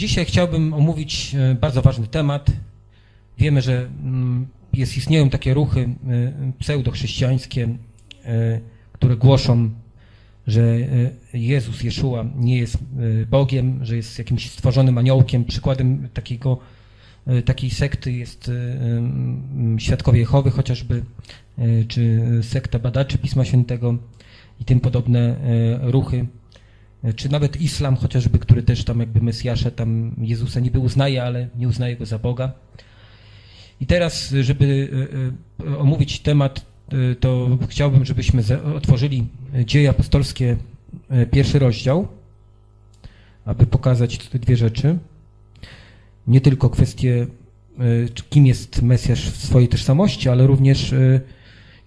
Dzisiaj chciałbym omówić e, bardzo ważny temat. Wiemy, że mm, jest, istnieją takie ruchy e, pseudochrześcijańskie, e, które głoszą, że Jezus, Jeszua nie jest Bogiem, że jest jakimś stworzonym aniołkiem. Przykładem takiego, takiej sekty jest mm, Świadkowie Jehowy chociażby, czy sekta badaczy Pisma Świętego i tym podobne ruchy czy nawet islam chociażby, który też tam jakby Mesjasza, tam Jezusa niby uznaje, ale nie uznaje go za Boga. I teraz, żeby e, e, omówić temat, e, to chciałbym, żebyśmy otworzyli Dzieje Apostolskie, pierwszy rozdział, aby pokazać te dwie rzeczy. Nie tylko kwestię, kim jest Mesjasz w swojej tożsamości, ale również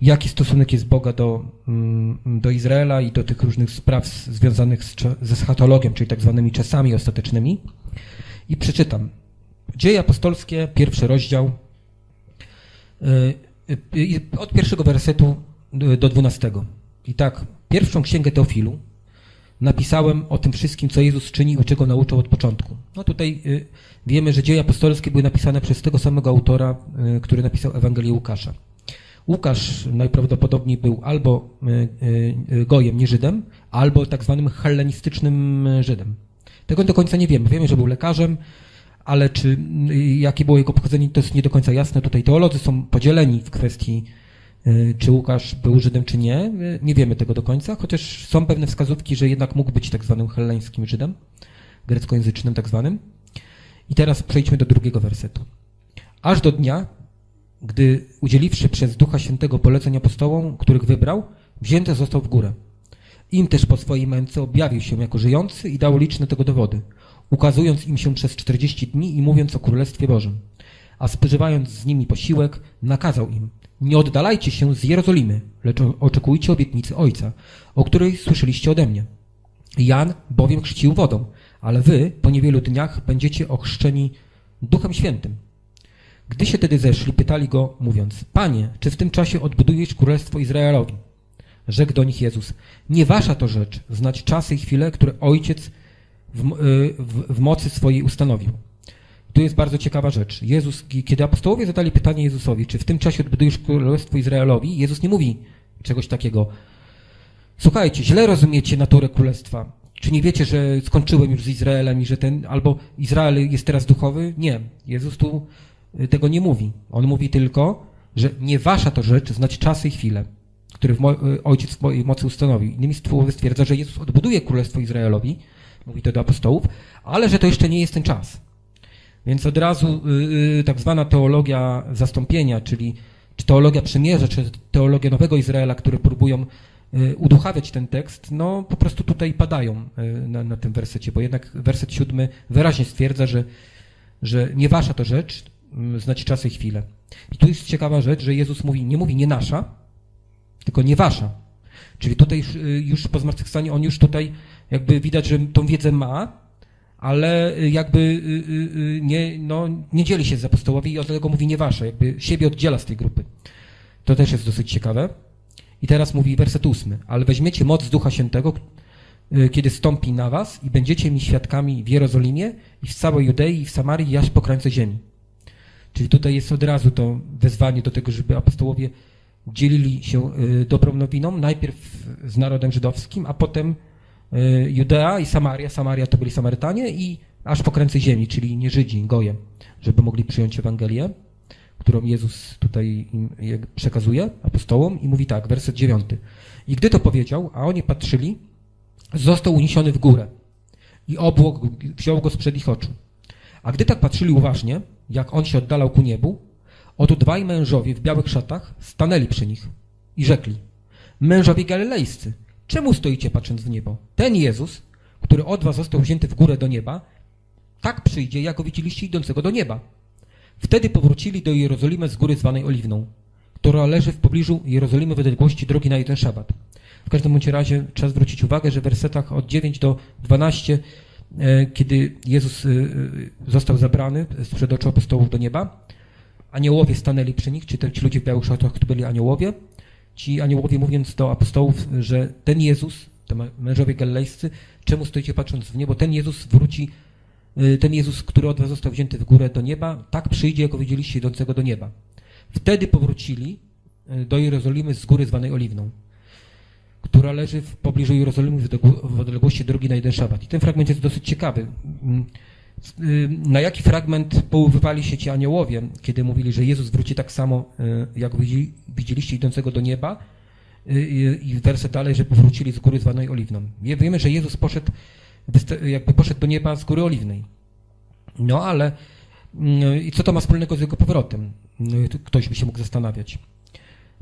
jaki stosunek jest Boga do, mm, do Izraela i do tych różnych spraw związanych z, ze schatologią, czyli tak zwanymi czasami ostatecznymi. I przeczytam. Dzieje apostolskie, pierwszy rozdział, y, y, od pierwszego wersetu do dwunastego. I tak, pierwszą księgę Teofilu napisałem o tym wszystkim, co Jezus czynił i czego nauczał od początku. No tutaj y, wiemy, że dzieje apostolskie były napisane przez tego samego autora, który napisał Ewangelię Łukasza. Łukasz najprawdopodobniej był albo y, y, y, gojem, nie Żydem, albo tak zwanym hellenistycznym Żydem. Tego do końca nie wiemy. Wiemy, że był lekarzem, ale czy jakie było jego pochodzenie, to jest nie do końca jasne. Tutaj teolodzy są podzieleni w kwestii, czy Łukasz był Żydem, czy nie. Nie wiemy tego do końca, chociaż są pewne wskazówki, że jednak mógł być tak zwanym helleńskim Żydem, greckojęzycznym tak zwanym. I teraz przejdźmy do drugiego wersetu. Aż do dnia, gdy udzieliwszy przez Ducha Świętego poleceń apostołom, których wybrał, wzięty został w górę. Im też po swojej męce objawił się jako żyjący i dał liczne tego dowody, ukazując im się przez 40 dni i mówiąc o Królestwie Bożym. A spożywając z nimi posiłek, nakazał im, nie oddalajcie się z Jerozolimy, lecz oczekujcie obietnicy Ojca, o której słyszeliście ode mnie. Jan bowiem chrzcił wodą, ale wy po niewielu dniach będziecie ochrzczeni Duchem Świętym. Gdy się tedy zeszli, pytali go, mówiąc, Panie, czy w tym czasie odbudujesz królestwo Izraelowi? Rzekł do nich Jezus, nie wasza to rzecz, znać czasy i chwile, które Ojciec w, y, w, w mocy swojej ustanowił. Tu jest bardzo ciekawa rzecz. Jezus, kiedy apostołowie zadali pytanie Jezusowi, czy w tym czasie odbudujesz królestwo Izraelowi, Jezus nie mówi czegoś takiego. Słuchajcie, źle rozumiecie naturę królestwa. Czy nie wiecie, że skończyłem już z Izraelem i że ten, albo Izrael jest teraz duchowy? Nie. Jezus tu tego nie mówi. On mówi tylko, że nie wasza to rzecz znać czasy i chwile, y, Ojciec w mocy ustanowił. Innymi słowy stwierdza, że Jezus odbuduje królestwo Izraelowi, mówi to do apostołów, ale że to jeszcze nie jest ten czas. Więc od razu y, y, tak zwana teologia zastąpienia, czyli czy teologia przymierza, czy teologia Nowego Izraela, które próbują y, uduchawiać ten tekst, no po prostu tutaj padają y, na, na tym wersecie, bo jednak werset siódmy wyraźnie stwierdza, że, że nie wasza to rzecz, y, znać czas i chwilę. I tu jest ciekawa rzecz, że Jezus mówi, nie mówi nie nasza, tylko nie wasza. Czyli tutaj już, y, już po zmartwychwstaniu on już tutaj jakby widać, że tą wiedzę ma, ale y, jakby y, nie, no, nie dzieli się z apostołowi i dlatego mówi nie wasze, jakby siebie oddziela z tej grupy. To też jest dosyć ciekawe. I teraz mówi werset ósmy. Ale weźmiecie moc Ducha Świętego, kiedy stąpi na was i będziecie mi świadkami w Jerozolimie i w całej Judei i w Samarii i aż po krańce ziemi. Czyli tutaj jest od razu to wezwanie do tego, żeby apostołowie dzielili się y, dobrą nowiną, najpierw z narodem żydowskim, a potem y, Judea i Samaria. Samaria to byli Samarytanie i aż po krańce ziemi, czyli nie Żydzi, Goje, żeby mogli przyjąć Ewangelię, którą Jezus tutaj przekazuje apostołom i mówi tak, werset dziewiąty. I gdy to powiedział, a oni patrzyli, został uniesiony w górę i obłok wziął go sprzed ich oczu. A gdy tak patrzyli uważnie, jak on się oddalał ku niebu, oto dwaj mężowie w białych szatach stanęli przy nich i rzekli, mężowie galilejscy, czemu stoicie patrząc w niebo? Ten Jezus, który od was został wzięty w górę do nieba, tak przyjdzie, jak go widzieliście idącego do nieba. Wtedy powrócili do Jerozolimy z góry zwanej Oliwną, która leży w pobliżu Jerozolimy w odległości drogi na jeden szabat. W każdym bądź razie trzeba zwrócić uwagę, że w wersetach od 9 do 12, e, kiedy Jezus e, e, został zabrany sprzed oczu apostołów do nieba, aniołowie stanęli przy nich, czy te, ci ludzie w białych szatach, to byli aniołowie. Ci aniołowie mówiąc do apostołów, że ten Jezus, te mężowie galilejscy, czemu stoicie patrząc w niebo, ten Jezus wróci ten Jezus, który od was został wzięty w górę do nieba, tak przyjdzie, jako widzieliście idącego do nieba. Wtedy powrócili do Jerozolimy z góry zwanej Oliwną, która leży w pobliżu Jerozolimy w odległ- w odległości drogi na jeden szabat. I ten fragment jest dosyć ciekawy. Mm, y, Na jaki fragment połowywali się ci aniołowie, kiedy mówili, że Jezus wróci tak samo, y, jak widzi- widzieliście idącego do nieba, Y, i werset dalej, że powrócili z góry zwanej Oliwną. Wie- Wiemy, że Jezus poszedł, jakby poszedł do nieba z góry Oliwnej. No ale mm, i co to ma wspólnego z jego powrotem? No, Ktoś by się mógł zastanawiać.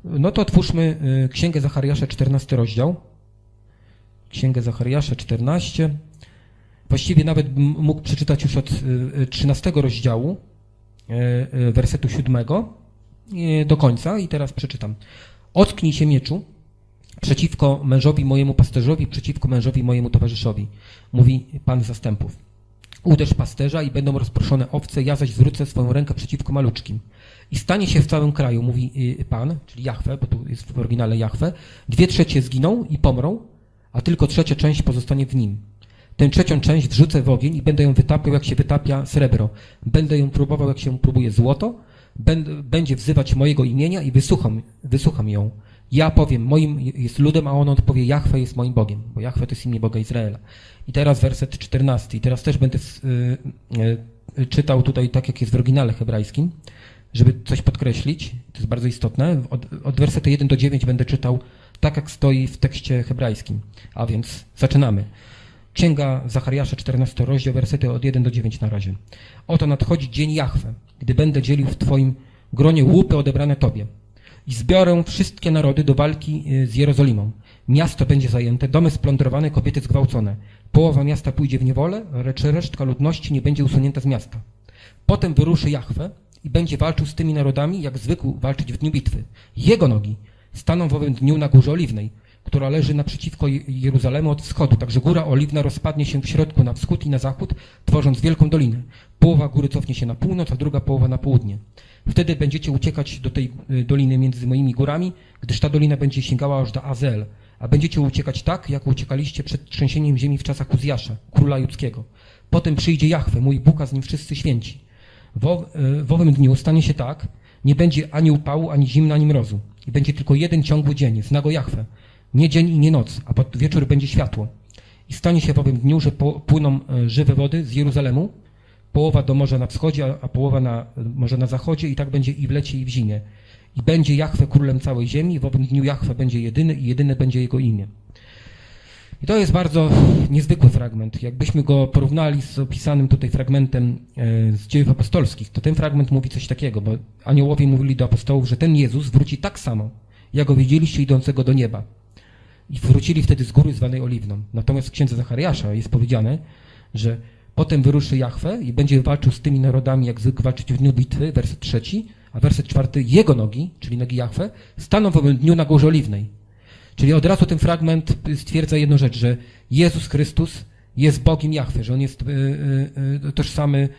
No to otwórzmy y, Księgę Zachariasza, 14 rozdział. Księgę Zachariasza, 14. Właściwie nawet mógł przeczytać już od y, y, 13 rozdziału, y, y, wersetu 7 y, do końca i teraz przeczytam. Ocknij się mieczu przeciwko mężowi mojemu pasterzowi, przeciwko mężowi mojemu towarzyszowi, mówi Pan zastępów. Uderz pasterza i będą rozproszone owce, ja zaś zwrócę swoją rękę przeciwko maluczkim. I stanie się w całym kraju, mówi y, Pan, czyli Jahwe, bo tu jest w oryginale Jahwe, dwie trzecie zginą i pomrą, a tylko trzecia część pozostanie w nim. Tę trzecią część wrzucę w ogień i będę ją wytapiał, jak się wytapia srebro. Będę ją próbował, jak się próbuje złoto. Będzie wzywać mojego imienia i wysłucham, wysłucham ją. Ja powiem, moim jest ludem, a on odpowie, Jahwe jest moim Bogiem, bo Jahwe to jest imię Boga Izraela. I teraz werset 14. I teraz też będę y, y, czytał tutaj tak, jak jest w oryginale hebrajskim, żeby coś podkreślić. To jest bardzo istotne. Od, od wersetu 1 do 9 będę czytał tak, jak stoi w tekście hebrajskim. A więc zaczynamy. Księga Zachariasza, 14 rozdział, wersety od 1 do 9 na razie. Oto nadchodzi dzień Jahwe, gdy będę dzielił w Twoim gronie łupy odebrane Tobie. I zbiorę wszystkie narody do walki y, z Jerozolimą. Miasto będzie zajęte, domy splądrowane, kobiety zgwałcone. Połowa miasta pójdzie w niewolę, lecz resztka ludności nie będzie usunięta z miasta. Potem wyruszy Jahwe i będzie walczył z tymi narodami, jak zwykł walczyć w dniu bitwy. Jego nogi staną w owym dniu na Górze Oliwnej, która leży naprzeciwko Je- Jeruzalemu od wschodu. Także Góra Oliwna rozpadnie się w środku na wschód i na zachód, tworząc wielką dolinę. Połowa góry cofnie się na północ, a druga połowa na południe. Wtedy będziecie uciekać do tej y, doliny między moimi górami, gdyż ta dolina będzie sięgała aż do Azel, a będziecie uciekać tak, jak uciekaliście przed trzęsieniem ziemi w czasach Uzjasza, króla judzkiego. Potem przyjdzie Jahwe, mój Bóg, a z nim wszyscy święci. W, ow- y, w owym dniu stanie się tak, nie będzie ani upału, ani zimna, ani mrozu. I będzie tylko jeden ciągły dzień, zna go Jahwe. Nie dzień i nie noc, a pod wieczór będzie światło. I stanie się w dniu, że płyną e, żywe wody z Jeruzalemu, połowa do morza na wschodzie, a, połowa na morze na zachodzie i tak będzie i w lecie i w zimie. I będzie Jahwe królem całej ziemi, w owym dniu Jahwe będzie jedyny i jedyne będzie jego imię. I to jest bardzo niezwykły fragment. Jakbyśmy go porównali z opisanym tutaj fragmentem e, z dziejów apostolskich, to ten fragment mówi coś takiego, bo aniołowie mówili do apostołów, że ten Jezus wróci tak samo, jak go widzieliście idącego do nieba. I wrócili wtedy z góry zwanej Oliwną. Natomiast w księdze Zachariasza jest powiedziane, że potem wyruszy Jahwe i będzie walczył z tymi narodami, jak zwykle walczyć w dniu bitwy, werset trzeci, a werset czwarty, jego nogi, czyli nogi Jahwe, staną w owym dniu na górze Oliwnej. Czyli od razu ten fragment stwierdza jedną rzecz, że Jezus Chrystus jest Bogiem Jahwe, że On jest y, y, y, tożsamy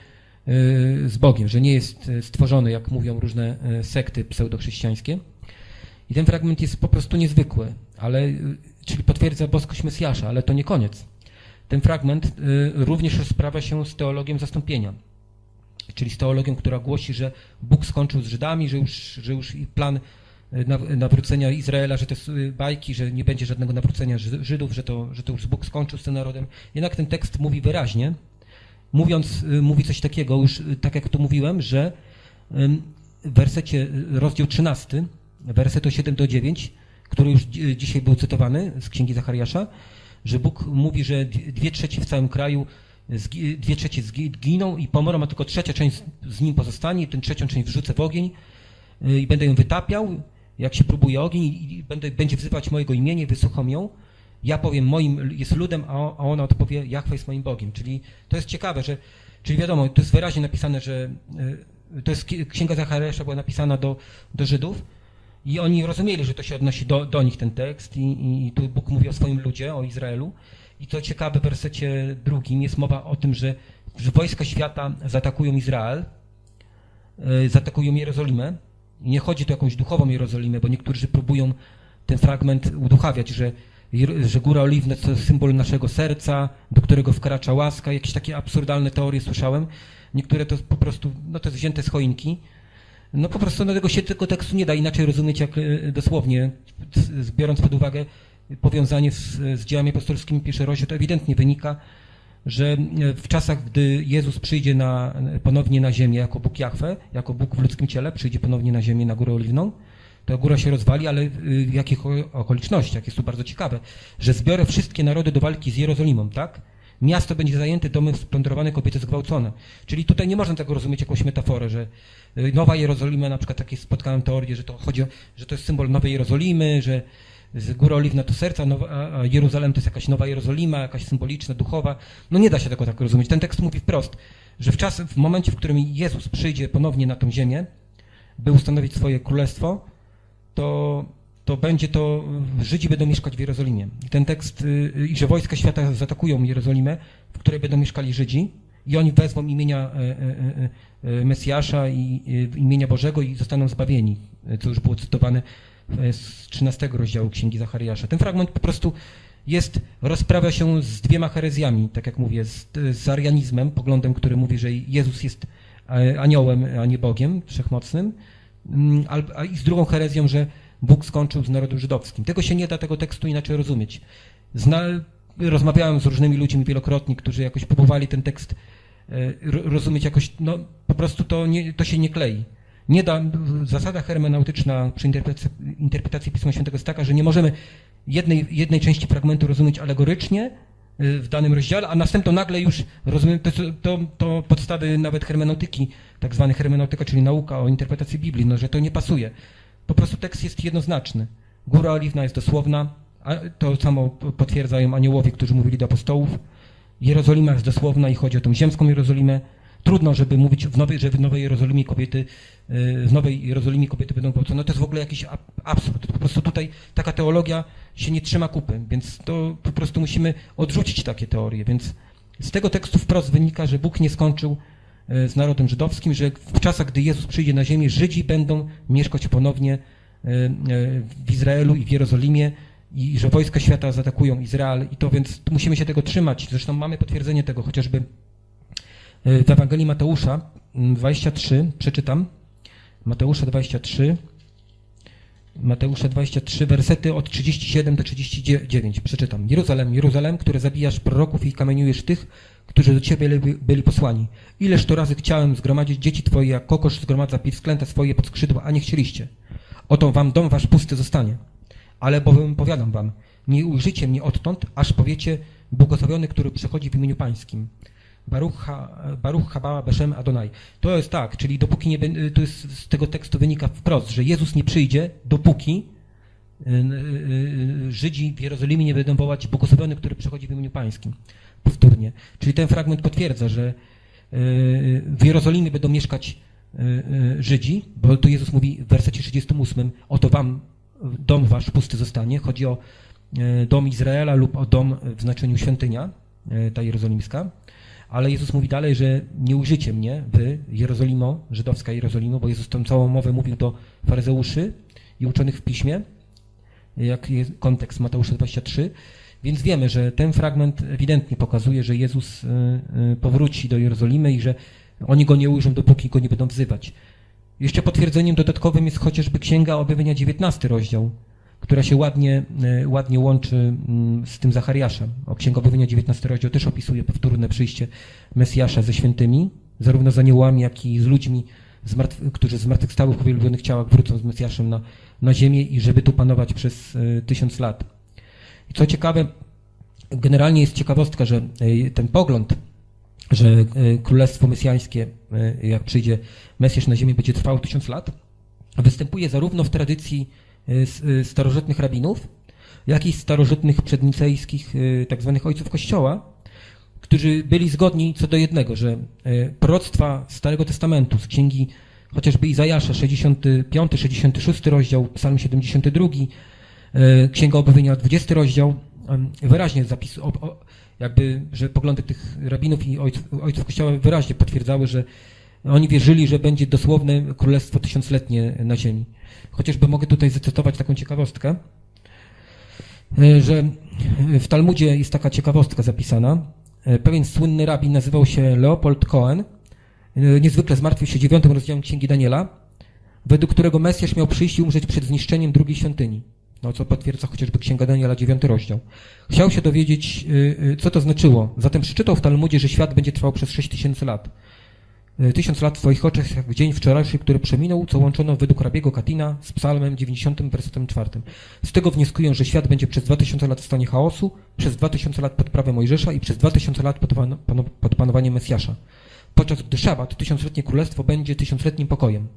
z Bogiem, że nie jest stworzony, jak mówią różne sekty pseudochrześcijańskie. I ten fragment jest po prostu niezwykły, ale, y, czyli potwierdza boskość Mesjasza, ale to nie koniec. Ten fragment y, również rozprawia się z teologią zastąpienia, czyli z teologią, która głosi, że Bóg skończył z Żydami, że już, że już plan y, naw- nawrócenia Izraela, że to y, bajki, że nie będzie żadnego nawrócenia Ży- Żydów, że to, że to już Bóg skończył z tym narodem. Jednak ten tekst mówi wyraźnie, mówiąc, mówi coś takiego, już tak jak tu mówiłem, że w wersecie, rozdział 13, werset od 7 do 9, który już dzi- dzisiaj był cytowany z Księgi Zachariasza, że Bóg mówi, że dwie trzecie w całym kraju, dwie trzecie zgi- giną i pomorą, a tylko trzecia część z nim pozostanie, tę trzecią część wrzucę w ogień y, i będę ją wytapiał, jak się próbuje ogień i będę, będzie wzywać mojego imienia wysłucham ją. Ja powiem, moim jest ludem, a ona odpowie, Jachwa jest moim Bogiem. Czyli to jest ciekawe, że, czyli wiadomo, to jest wyraźnie napisane, że y, to jest Księga Zachariasza była napisana do, do Żydów i oni rozumieli, że to się odnosi do, do nich ten tekst i, i, tu Bóg mówi o swoim ludzie, o Izraelu. I to ciekawe, w wersecie drugim jest mowa o tym, że, że wojska świata zaatakują Izrael, y, zaatakują Jerozolimę. I nie chodzi tu o jakąś duchową Jerozolimę, bo niektórzy próbują ten fragment uduchawiać, że że Góra Oliwna to symbol naszego serca, do którego wkracza łaska. Jakieś takie absurdalne teorie słyszałem. Niektóre to po prostu, no to jest wzięte z choinki. No po prostu no, tego się tego tekstu nie da inaczej rozumieć jak e, dosłownie, biorąc pod uwagę powiązanie z, z dziełami apostolskimi pierwszy rozdział, to ewidentnie wynika, że e, w czasach, gdy Jezus przyjdzie na, ponownie na ziemię jako Bóg Jahwe, jako Bóg w ludzkim ciele, przyjdzie ponownie na ziemię, na Górę Oliwną, to góra się rozwali, ale y, w jakich okolicznościach? Jest to bardzo ciekawe, że zbiorę wszystkie narody do walki z Jerozolimą, tak? Miasto będzie zajęte, domy splądrowane, kobiety zgwałcone. Czyli tutaj nie można tego rozumieć jakąś metaforę, że y, Nowa Jerozolima, na przykład takie spotkałem teorię, że to chodzi o, że to jest symbol Nowej Jerozolimy, że z Góra Oliwna to serca, nowa, a Jeruzalem to jest jakaś Nowa Jerozolima, jakaś symboliczna, duchowa. No nie da się tego tak rozumieć. Ten tekst mówi wprost, że w czas, w momencie, w którym Jezus przyjdzie ponownie na tą ziemię, by ustanowić swoje królestwo, to, to będzie to, Żydzi będą mieszkać w Jerozolimie. I ten tekst, y, y, i że wojska świata zaatakują Jerozolimę, w której będą mieszkali Żydzi, i oni wezmą imienia e, e, e, Mesjasza i imienia Bożego i zostaną zbawieni, co już było cytowane z 13 rozdziału Księgi Zachariasza. Ten fragment po prostu jest, rozprawia się z dwiema herezjami, tak jak mówię, z, z arianizmem, poglądem, który mówi, że Jezus jest aniołem, a nie Bogiem wszechmocnym, Mm, a i z drugą herezją, że Bóg skończył z narodem żydowskim. Tego się nie da tego tekstu inaczej rozumieć. Zna, rozmawiałem z różnymi ludźmi wielokrotnie, którzy jakoś próbowali ten tekst e, ro- rozumieć jakoś, no po prostu to, nie, to się nie klei. Nie da, zasada hermeneutyczna przy interpretacji, interpretacji Pisma Świętego jest taka, że nie możemy jednej, jednej części fragmentu rozumieć alegorycznie y, w danym rozdziale, a następnie nagle już rozumiemy, to, to, to podstawy nawet hermeneutyki, tak zwane hermeneutyka, czyli nauka o interpretacji Biblii, no, że to nie pasuje. Po prostu tekst jest jednoznaczny. Góra Oliwna jest dosłowna, a to samo potwierdzają aniołowie, którzy mówili do apostołów. Jerozolima jest dosłowna i chodzi o tą ziemską Jerozolimę. Trudno, żeby mówić, w nowej, że w Nowej Jerozolimie kobiety, y, w Nowej Jerozolimie kobiety będą gwałcone. No to jest w ogóle jakiś ab- absurd. Po prostu tutaj taka teologia się nie trzyma kupy, więc to po prostu musimy odrzucić takie teorie. Więc z tego tekstu wprost wynika, że Bóg nie skończył z narodem żydowskim, że w czasach, gdy Jezus przyjdzie na ziemię, Żydzi będą mieszkać ponownie y, y, w Izraelu i w Jerozolimie i że wojska świata zaatakują Izrael i to więc musimy się tego trzymać. Zresztą mamy potwierdzenie tego chociażby w Ewangelii Mateusza mm, 23, przeczytam. Mateusza 23, Mateusza 23, wersety od 37 do 39. Przeczytam. Jeruzalem, Jeruzalem, które zabijasz proroków i kamieniujesz tych, którzy do ciebie byli, posłani. Ileż to razy chciałem zgromadzić dzieci twoje, jak kokosz zgromadza pisklęta swoje pod skrzydła, a nie chcieliście. Oto wam dom wasz pusty zostanie. Ale bowiem powiadam wam, nie ujrzycie mnie odtąd, aż powiecie, błogosławiony, który przychodzi w imieniu pańskim. Baruch, ha, Baruch Habała Beszem Adonai. To jest tak, czyli dopóki nie, to jest, z tego tekstu wynika wprost, że Jezus nie przyjdzie, dopóki y, y, y, Żydzi w Jerozolimie nie będą wołać błogosławiony, który przychodzi w imieniu pańskim. Powtórnie. Czyli ten fragment potwierdza, że w Jerozolimie będą mieszkać Żydzi, bo tu Jezus mówi w wersecie 38, oto wam dom wasz pusty zostanie. Chodzi o dom Izraela lub o dom w znaczeniu świątynia, ta jerozolimska. Ale Jezus mówi dalej, że nie ujrzycie mnie, wy, Jerozolimo, żydowska Jerozolimo, bo Jezus tą całą mowę mówił do faryzeuszy i uczonych w piśmie, jak jest kontekst Mateusza 23. Więc wiemy, że ten fragment ewidentnie pokazuje, że Jezus y, y, powróci do Jerozolimy i że oni go nie ujrzą, dopóki go nie będą wzywać. Jeszcze potwierdzeniem dodatkowym jest chociażby Księga Objawienia 19 rozdział, która się ładnie, e, ładnie łączy mm, z tym Zachariaszem. O Księga Objawienia 19 rozdział też opisuje powtórne przyjście Mesjasza ze świętymi, zarówno z aniołami, jak i z ludźmi, którzy zmartwychwstałych w uwielbionych ciałach wrócą z Mesjaszem na, na ziemię i żeby tu panować przez e, tysiąc lat. I co ciekawe, generalnie jest ciekawostka, że e, ten pogląd, że królestwo mesjańskie, jak przyjdzie Mesjasz na ziemię, będzie trwało tysiąc lat, występuje zarówno w tradycji starożytnych rabinów, jak i starożytnych przednicejskich e, tak zwanych ojców Kościoła, którzy byli zgodni co do jednego, że proroctwa Starego Testamentu z księgi chociażby Izajasza 65, 66 rozdział, Psalm 72, e, Księga Objawienia 20 rozdział wyraźnie zapis, jakby, że poglądy tych rabinów i ojców, ojców Kościoła wyraźnie potwierdzały, że oni wierzyli, że będzie dosłowne królestwo tysiącletnie na ziemi. Chociażby mogę tutaj zacytować taką ciekawostkę. e, że w Talmudzie jest taka ciekawostka zapisana. E, Pewien słynny rabin nazywał się Leopold Cohen. E, Niezwykle zmartwił się dziewiątym rozdziałem Księgi Daniela, według którego Mesjasz miał przyjść i umrzeć przed zniszczeniem drugiej świątyni. No, co potwierdza chociażby Księga Daniela, dziewiąty rozdział. Chciał się dowiedzieć, co to znaczyło. Zatem przeczytał w Talmudzie, że świat będzie trwał przez 6 tysięcy lat. Y, Tysiąc lat w Twoich oczach, jak dzień wczorajszy, który przeminął, co łączono według rabiego Katina z psalmem 90, wersetem 4. Z tego wnioskują, że świat będzie przez 2000 lat w stanie chaosu, przez 2000 lat pod prawem Mojżesza i przez 2000 lat pod, pano- pano- pod panowaniem Mesjasza. Podczas gdy szabat, tysiącletnie królestwo, będzie tysiącletnim pokojem.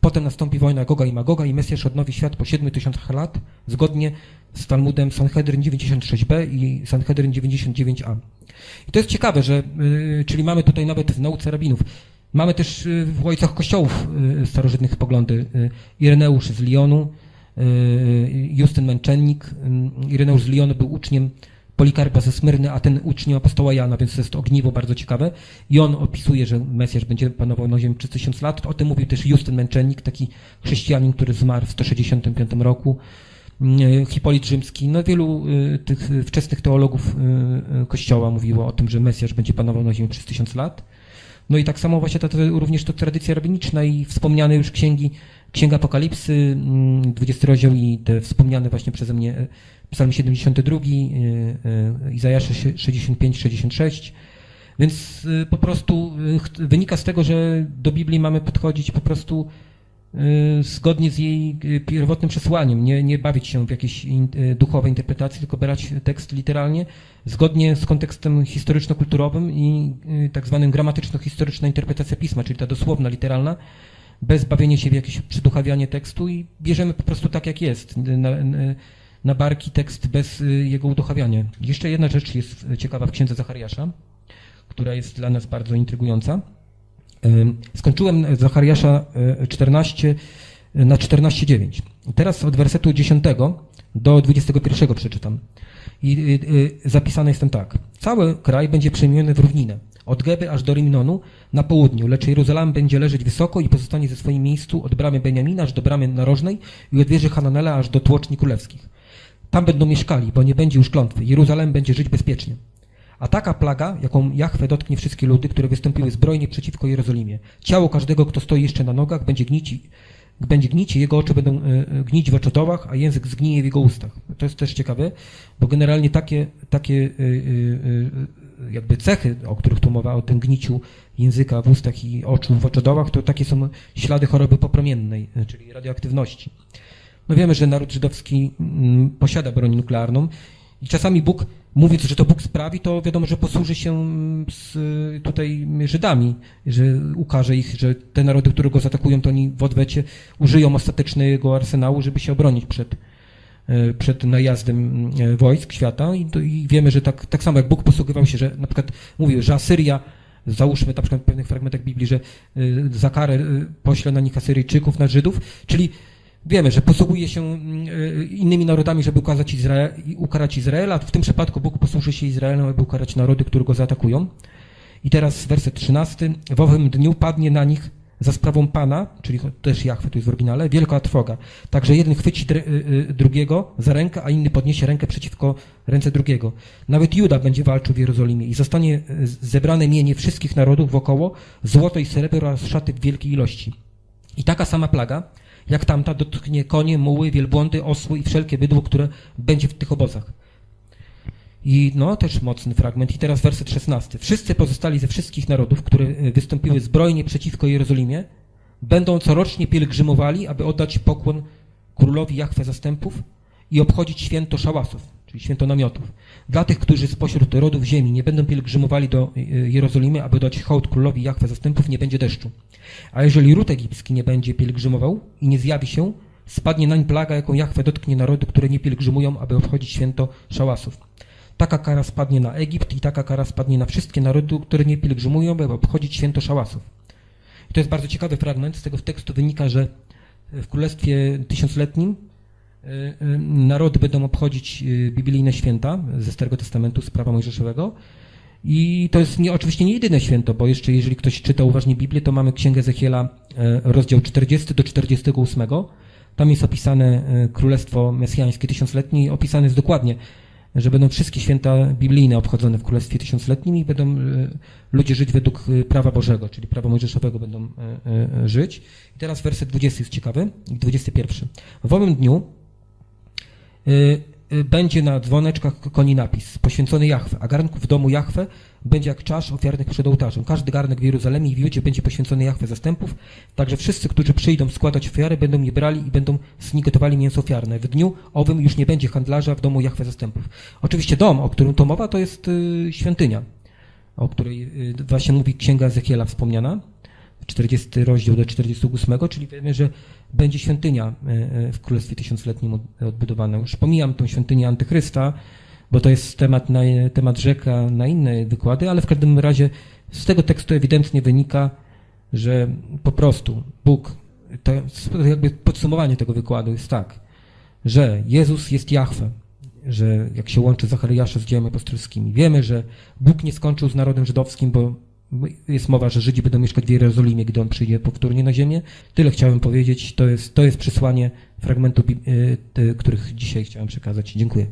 Potem nastąpi wojna Goga i Magoga i Mesjasz odnowi świat po 7 tysiącach lat, zgodnie z Talmudem Sanhedrin 96b i Sanhedrin 99a. I to jest ciekawe, że, y, czyli mamy tutaj nawet w nauce rabinów, mamy też y, w ojcach kościołów y, starożytnych poglądy. Y, Ireneusz z Lyonu, Justyn Męczennik. Ireneusz z Lyonu był uczniem Polikarpa ze Smyrny, a ten uczniem apostoła Jana, więc to jest ogniwo bardzo ciekawe. I on opisuje, że Mesjasz będzie panował na ziemi przez tysiąc lat. O tym mówił też Justyn Męczennik, taki chrześcijanin, który zmarł w 165 roku. Hipolit Rzymski, no wielu tych wczesnych teologów Kościoła mówiło o tym, że Mesjasz będzie panował na ziemi przez tysiąc lat. No i tak samo właśnie ta, również to tradycja rabiniczna i wspomniane już księgi, Księga Apokalipsy, mm, 20 rozdział i te wspomniane właśnie przeze mnie e, Psalm 72, y, y, Izajasza 65-66. Więc po prostu wynika z tego, że do Biblii mamy podchodzić po prostu zgodnie z jej y, pierwotnym przesłaniem, nie, nie bawić się w jakieś in, y, duchowe interpretacje, tylko brać tekst literalnie, zgodnie z kontekstem historyczno-kulturowym i y, tak zwanym gramatyczno-historyczna interpretacja pisma, czyli ta dosłowna, literalna, bez bawienia się w jakieś przyduchawianie tekstu i bierzemy po prostu tak, jak jest, na, na, barki tekst bez y, jego uduchawiania. Jeszcze jedna rzecz jest y, ciekawa w księdze Zachariasza, która jest dla nas bardzo intrygująca. Skończyłem Zachariasza y, 14 na 14,9. Teraz od wersetu 10 do 21 przeczytam. I y, y, zapisane jest tam tak. Cały kraj będzie przemieniony w równinę, od Geby aż do Rimnonu na południu, lecz Jeruzalem będzie leżeć wysoko i pozostanie ze swoim miejscu od bramy Beniamina aż do bramy narożnej i od wieży Hananela aż do tłoczni królewskich. Tam będą mieszkali, bo nie będzie już klątwy. Jeruzalem będzie żyć bezpiecznie. A taka plaga, jaką Jahwe dotknie wszystkie ludy, które wystąpiły zbrojnie przeciwko Jerozolimie. Ciało każdego, kto stoi jeszcze na nogach, będzie gnić, będzie gnić i jego oczy będą e, e, gnić w oczodołach, a język zgnije w jego ustach. To jest też ciekawe, bo generalnie takie, takie e, jakby cechy, o których tu mowa, o tym gniciu języka w ustach i oczu w oczodołach, to takie są ślady choroby popromiennej, czyli radioaktywności. No wiemy, że naród żydowski mm, posiada broń nuklearną i czasami Bóg, mówiąc, że to Bóg sprawi, to wiadomo, że posłuży się mm, z, y, tutaj żydami, że ukaże ich, że te narody, które go zaatakują, to oni w odwecie użyją ostatecznego arsenału, żeby się obronić przed, y, przed najazdem y, wojsk świata. I, to, i wiemy, że tak, tak samo jak Bóg posługiwał się, że na przykład mówił, że Asyria załóżmy na przykład w pewnych fragmentach Biblii, że za karę pośle na nich Asyryjczyków, na Żydów, czyli wiemy, że posługuje się mm, y, innymi narodami, żeby ukazać Izrael, ukarać Izraela. W tym przypadku Bóg posłuży się Izraelem, aby ukarać narody, które go zaatakują. I teraz werset 13. W owym dniu padnie na nich za sprawą Pana, czyli też Jachwy tu jest w oryginale, wielka trwoga. Także jeden chwyci y, y, drugiego za rękę, a inny podniesie rękę przeciwko ręce drugiego. Nawet Juda będzie walczył w Jerozolimie i zostanie zebrane mienie wszystkich narodów wokoło, złoto i srebro oraz szaty w wielkiej ilości. I taka sama plaga, jak tamta, dotknie konie, muły, wielbłądy, osły i wszelkie bydło, które będzie w tych obozach. I no, też mocny fragment. I teraz werset 16. Wszyscy pozostali ze wszystkich narodów, które y, wystąpiły zbrojnie przeciwko Jerozolimie, będą corocznie pielgrzymowali, aby oddać pokłon królowi Jachwę zastępów i obchodzić święto szałasów, czyli święto namiotów. Dla tych, którzy spośród rodów ziemi nie będą pielgrzymowali do y, Jerozolimy, aby dać hołd królowi Jachwę zastępów, nie będzie deszczu. A jeżeli ród egipski nie będzie pielgrzymował i nie zjawi się, spadnie nań plaga, jaką Jachwę dotknie narody, które nie pielgrzymują, aby obchodzić święto szałasów. Taka kara spadnie na Egipt i taka kara spadnie na wszystkie narody, które nie pielgrzymują, aby obchodzić święto szałasów. I to jest bardzo ciekawy fragment. Z tego tekstu wynika, że w Królestwie Tysiącletnim narody będą obchodzić y, biblijne święta ze Starego Testamentu, z prawa mojżeszowego. I to jest nie, oczywiście nie jedyne święto, bo jeszcze jeżeli ktoś czyta uważnie Biblię, to mamy Księgę Ezechiela, e, rozdział 40 do 48. Tam jest opisane e, Królestwo Mesjańskie Tysiącletnie opisane jest dokładnie, że będą wszystkie święta biblijne obchodzone w Królestwie Tysiącletnim i będą e, ludzie żyć według e, prawa Bożego, czyli prawa mojżeszowego będą e, e, żyć. I teraz werset 20 jest ciekawy, i 21. W owym dniu będzie na dzwoneczkach koni napis poświęcony Jachwę, a garnku w domu Jachwę będzie jak czasz ofiarnych przed ołtarzem. Każdy garnek w Jeruzalemie i w Judzie będzie poświęcony Jachwę zastępów, także wszyscy, którzy przyjdą składać ofiary, będą je brali i będą z nich gotowali mięso ofiarne. W dniu owym już nie będzie handlarza w domu Jachwę zastępów. Oczywiście dom, o którym to mowa, to jest y, świątynia, o której y, właśnie mówi księga Ezechiela wspomniana. 40 rozdział do 48, czyli wiemy, że będzie świątynia e, e, w Królestwie Tysiącletnim od- odbudowana. Już pomijam tą świątynię Antychrysta, bo to jest temat, na, temat rzeka na inne wykłady, ale w każdym razie z tego tekstu ewidentnie wynika, że po prostu Bóg, to jakby podsumowanie tego wykładu jest tak, że Jezus jest Jahwe, że jak się łączy Zachariasza z dziełami apostolskimi, wiemy, że Bóg nie skończył z narodem żydowskim, bo jest mowa, że Żydzi będą mieszkać w Jerozolimie, gdy On przyjdzie powtórnie na ziemię. Tyle chciałem powiedzieć. To jest, to jest przesłanie fragmentu, y, których dzisiaj chciałem przekazać. Dziękuję.